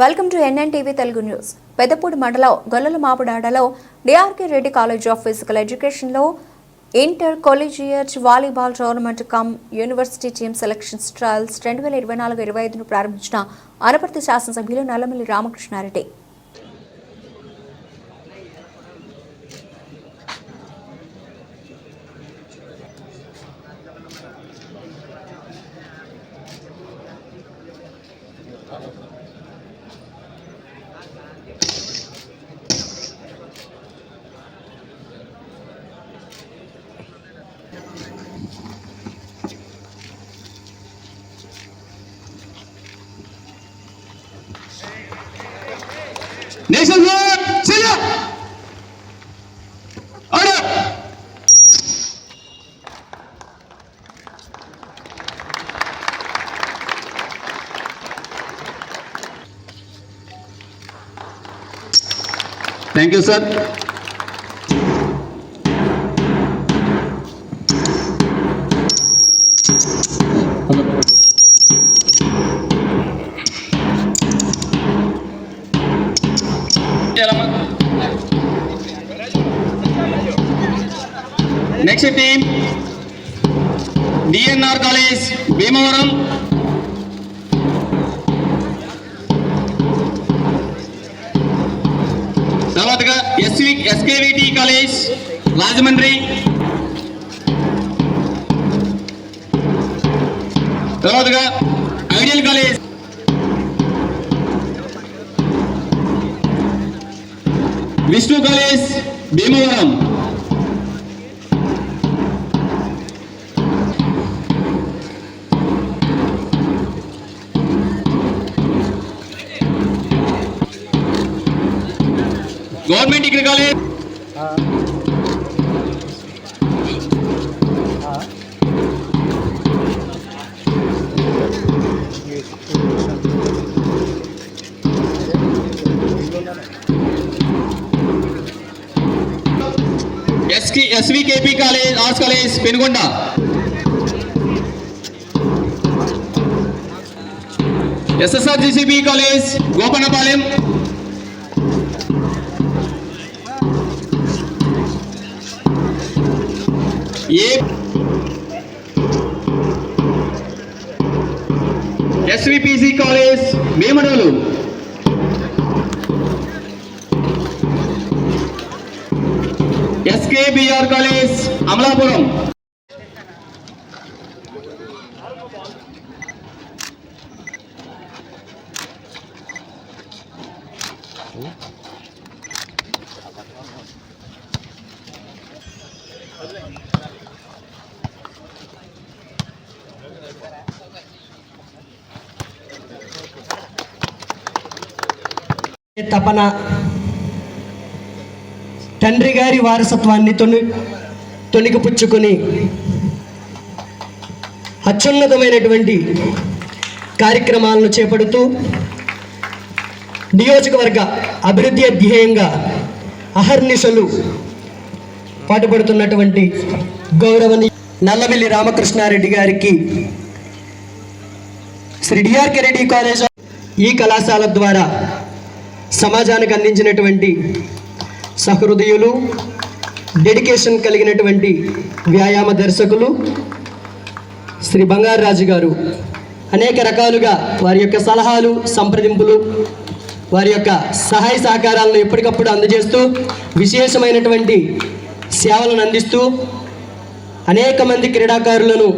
Welcome to NN TV Telugu news Peddapudi mandal Gollala మాపుడాడలో DRK Reddy college of physical ఎడ్యుకేషన్లో inter collegiate volleyball tournament cum university team selections trials రెండు వేల ఇరవై నాలుగు ఇరవై ఐదును ప్రారంభించిన అనపర్తి శాసనసభ్యులు Nallamilli Ramakrishna Reddy. Nation vote, sit. Order. Thank you, sir. next team DNR college Bhimavaram తర్వాతగా ఎస్వి ఎస్కేవిటి కాలేజ్ రాజమండ్రి తర్వాతగా ideal college Vishnu college Bhimavaram government degree college ఎస్కి SVKP college arts college Penugonda SSR GCB college Gopannapalem SVPC college Memadolu SKBR college Amalapuram తపన. తండ్రి గారి వారసత్వాన్ని తొని తొణికిపుచ్చుకొని అత్యున్నతమైనటువంటి కార్యక్రమాలను చేపడుతూ నియోజకవర్గ అభివృద్ధి ధ్యేయంగా అహర్నిశలు పాటుపడుతున్నటువంటి గౌరవని నల్లవెల్లి రామకృష్ణారెడ్డి గారికి శ్రీ డిఆర్కే రెడ్డి కాలేజ్ ఈ కళాశాల ద్వారా సమాజానికి అందించినటువంటి సహృదయులు డెడికేషన్ కలిగినటువంటి వ్యాయామ దర్శకులు శ్రీ బంగారరాజు గారు. అనేక రకాలుగా వారి యొక్క సలహాలు సంప్రదింపులు వారి యొక్క సహాయ సహకారాలను ఎప్పటికప్పుడు అందజేస్తూ విశేషమైనటువంటి సేవలను అందిస్తూ అనేక మంది క్రీడాకారులను